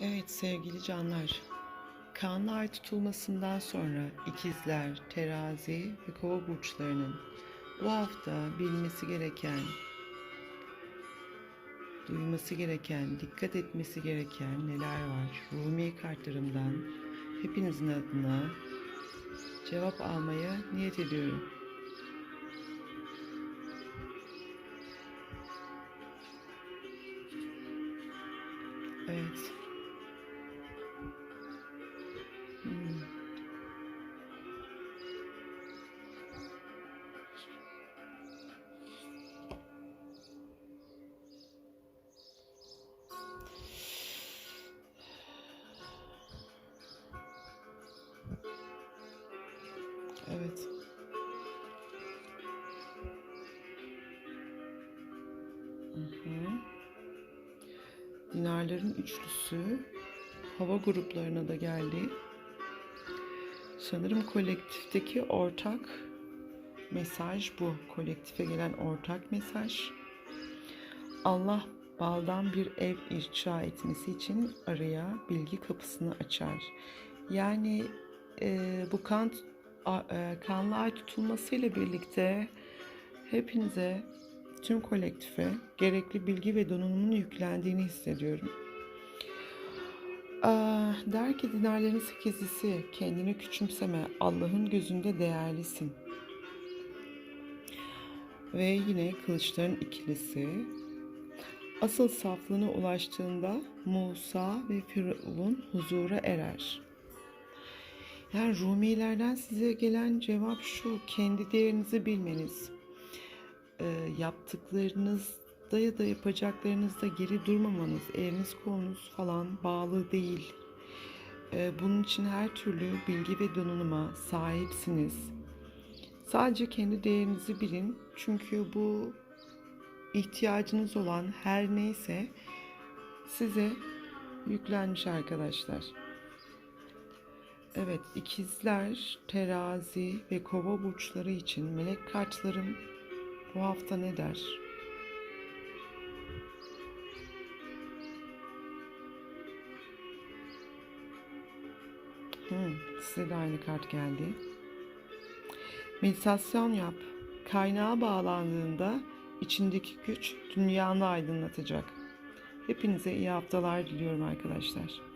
Evet sevgili canlar. Kanlı ay tutulmasından sonra ikizler, terazi ve kova burçlarının bu hafta bilmesi gereken, duyması gereken, dikkat etmesi gereken neler var? Rumi kartlarımdan hepinizin adına cevap almaya niyet ediyorum. Evet. Dinarların üçlüsü hava gruplarına da geldi. Sanırım kolektifteki ortak mesaj bu. Kolektife gelen ortak mesaj. Allah baldan bir ev inşa etmesi için araya bilgi kapısını açar. Yani e, bu kan a- e, kanlı ay tutulmasıyla birlikte hepinize tüm kolektife gerekli bilgi ve donanımın yüklendiğini hissediyorum. Aa, der ki dinarların sekizlisi kendini küçümseme Allah'ın gözünde değerlisin. Ve yine kılıçların ikilisi asıl saflığına ulaştığında Musa ve Firavun huzura erer. Yani Rumilerden size gelen cevap şu, kendi değerinizi bilmeniz, e, yaptıklarınızda ya da yapacaklarınızda geri durmamanız, eliniz kolunuz falan bağlı değil. E, bunun için her türlü bilgi ve donanıma sahipsiniz. Sadece kendi değerinizi bilin. Çünkü bu ihtiyacınız olan her neyse size yüklenmiş arkadaşlar. Evet, ikizler, terazi ve kova burçları için melek kartlarım bu hafta ne der? Hmm, size de aynı kart geldi. Meditasyon yap. Kaynağa bağlandığında içindeki güç dünyanı aydınlatacak. Hepinize iyi haftalar diliyorum arkadaşlar.